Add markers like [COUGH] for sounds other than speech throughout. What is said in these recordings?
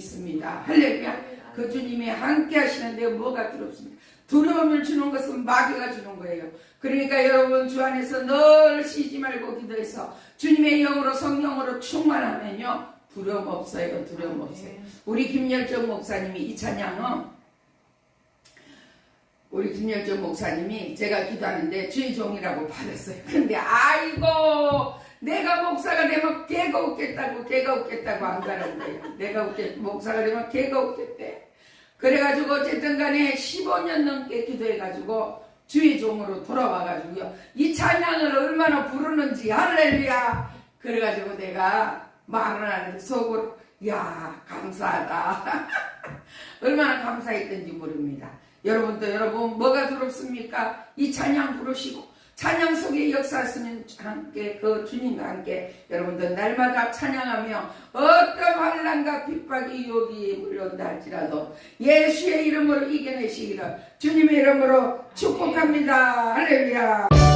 믿습니다. 할렐루야. 그 주님이 함께 하시는데 뭐가 두렵습니까? 두려움을 주는 것은 마귀가 주는 거예요. 그러니까 여러분 주 안에서 늘 쉬지 말고 기도해서 주님의 영으로 성령으로 충만하면요. 두려움 없어요. 두려움 없어요. 우리 김열정 목사님이 이 찬양은 우리 김열정 목사님이 제가 기도하는데 주의 종이라고 받았어요. 근데 아이고 내가 목사가 되면 개가 웃겠다고 개가 웃겠다고 안 가는 거예요. 내가 웃겠 목사가 되면 개가 웃겠대. 그래가지고 어쨌든 간에 15년 넘게 기도해가지고 주의 종으로 돌아와가지고요. 이 찬양을 얼마나 부르는지 할렐루야. 그래가지고 내가 안 해도 속으로 야 감사하다. [LAUGHS] 얼마나 감사했던지 모릅니다. 여러분도 여러분 뭐가 두렵습니까? 이 찬양 부르시고 찬양 속에 역사하시는 함께 그 주님과 함께 여러분들 날마다 찬양하며 어떤 환란과 핍박이 여기 물려온다 할지라도 예수의 이름으로 이겨내시기를 주님의 이름으로 축복합니다. 할렐루야.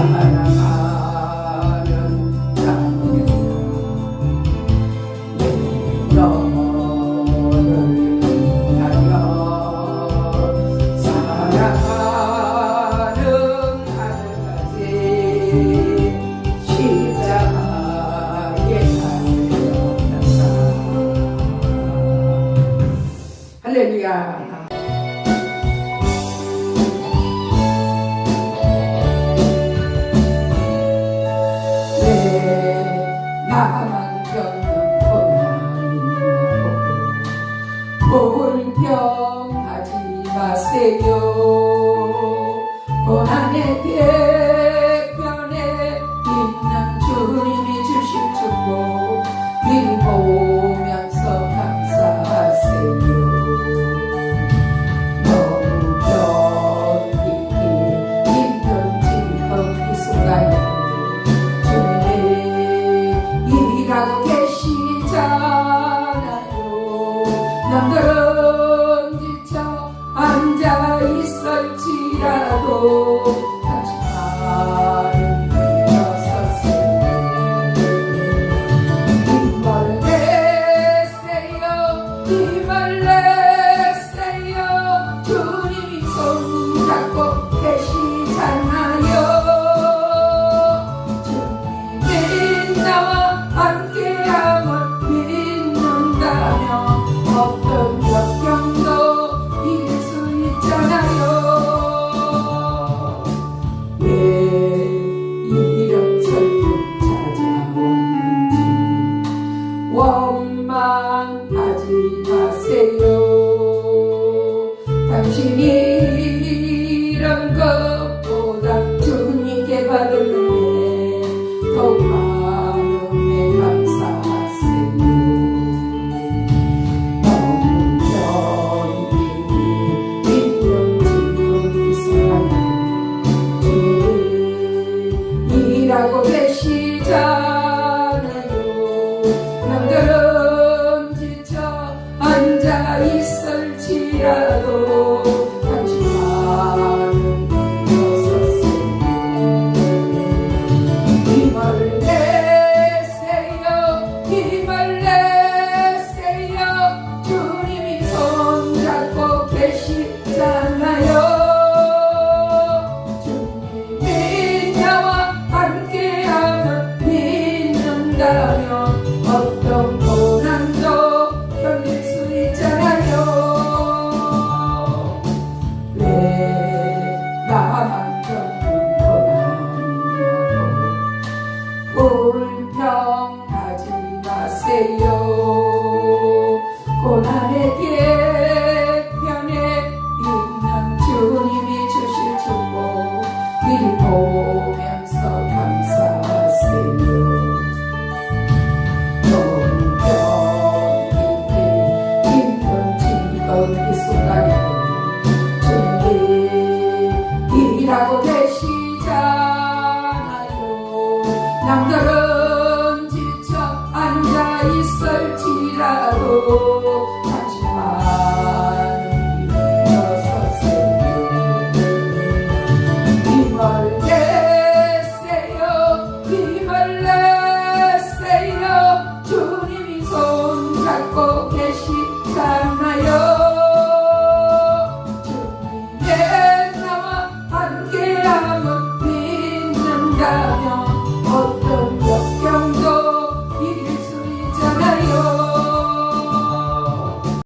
사랑 más que yo con alguien 내